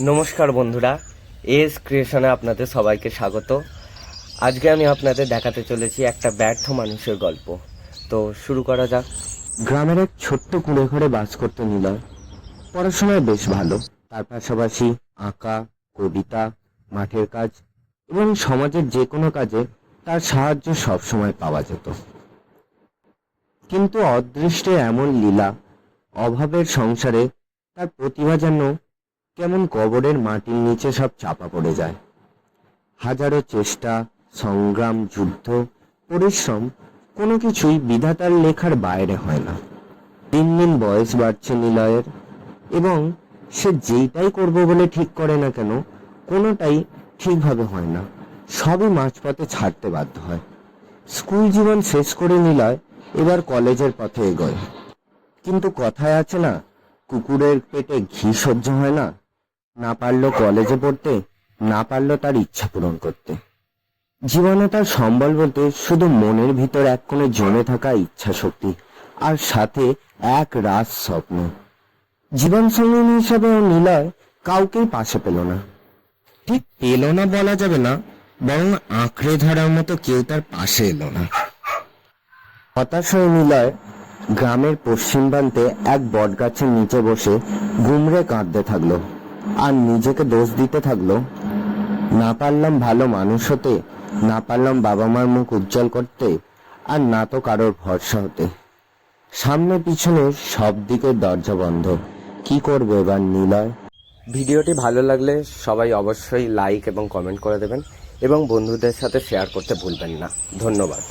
নমস্কার বন্ধুরা, এস ক্রিয়েশনে আপনাদের সবাইকে স্বাগত। আজকে আমি আপনাদের দেখাতে চলেছি একটা ব্যর্থ মানুষের গল্প। তো শুরু করা যাক। গ্রামের এক ছোট্ট কুঁড়ে ঘরে বাস করতে নিলয়। পড়াশোনায় বেশ ভালো। তার পাশাপাশি আঁকা, কবিতা, মাঠের কাজ এবং সমাজের যে কোনো কাজে তার সাহায্য সবসময় পাওয়া যেত। কিন্তু অদৃষ্টে এমন লীলা, অভাবের সংসারে তার প্রতিভা যেন কেমন কবরের মাটির নিচে সব চাপা পড়ে যায়। হাজারো চেষ্টা, সংগ্রাম, যুদ্ধ, পরিশ্রম, কোনো কিছুই বিধাতার লেখার বাইরে হয় না। দিন দিন বয়স বাড়ছে নিলয়ের, এবং সে যেইটাই করবে বলে ঠিক করে না কেন, কোনোটাই ঠিকভাবে হয় না। সবই মাঝপথে ছাড়তে বাধ্য হয়। স্কুল জীবন শেষ করে নিলয় এবার কলেজের পথে এগোয়। কিন্তু কথায় আছে না, কুকুরের পেটে ঘি সহ্য হয় না। না পারল কলেজে পড়তে, না পারল তার ইচ্ছা পূরণ করতে। জীবনে তার সম্বল বলতে শুধু মনের ভিতর এক কোণে জমে থাকা ইচ্ছা শক্তি, আর সাথে এক রাস স্বপ্ন। জীবন সঙ্গিনী হিসাবে ও নিলয় কাউকেই পাশে পেল না। ঠিক পেল না বলা যাবে না, বরং আঁকড়ে ধরার মতো কেউ তার পাশে এলো না। হতাশ হয়ে নিলয় গ্রামের পশ্চিম প্রান্তে এক বটগাছের নিচে বসে গুমড়ে কাঁদতে থাকল। আর নিজেকে দোষ দিতে থাকল, না পারলাম ভালো মানুষ হতে, না পারলাম বাবা মার মুখ উজ্জ্বল করতে, আর না তো কারোর ভরসা হতে। সামনে পিছনে সব দিকে দরজা বন্ধ। কি করবে এবার নিলয়? ভিডিওটি ভালো লাগলে সবাই অবশ্যই লাইক এবং কমেন্ট করে দেবেন এবং বন্ধুদের সাথে শেয়ার করতে ভুলবেন না। ধন্যবাদ।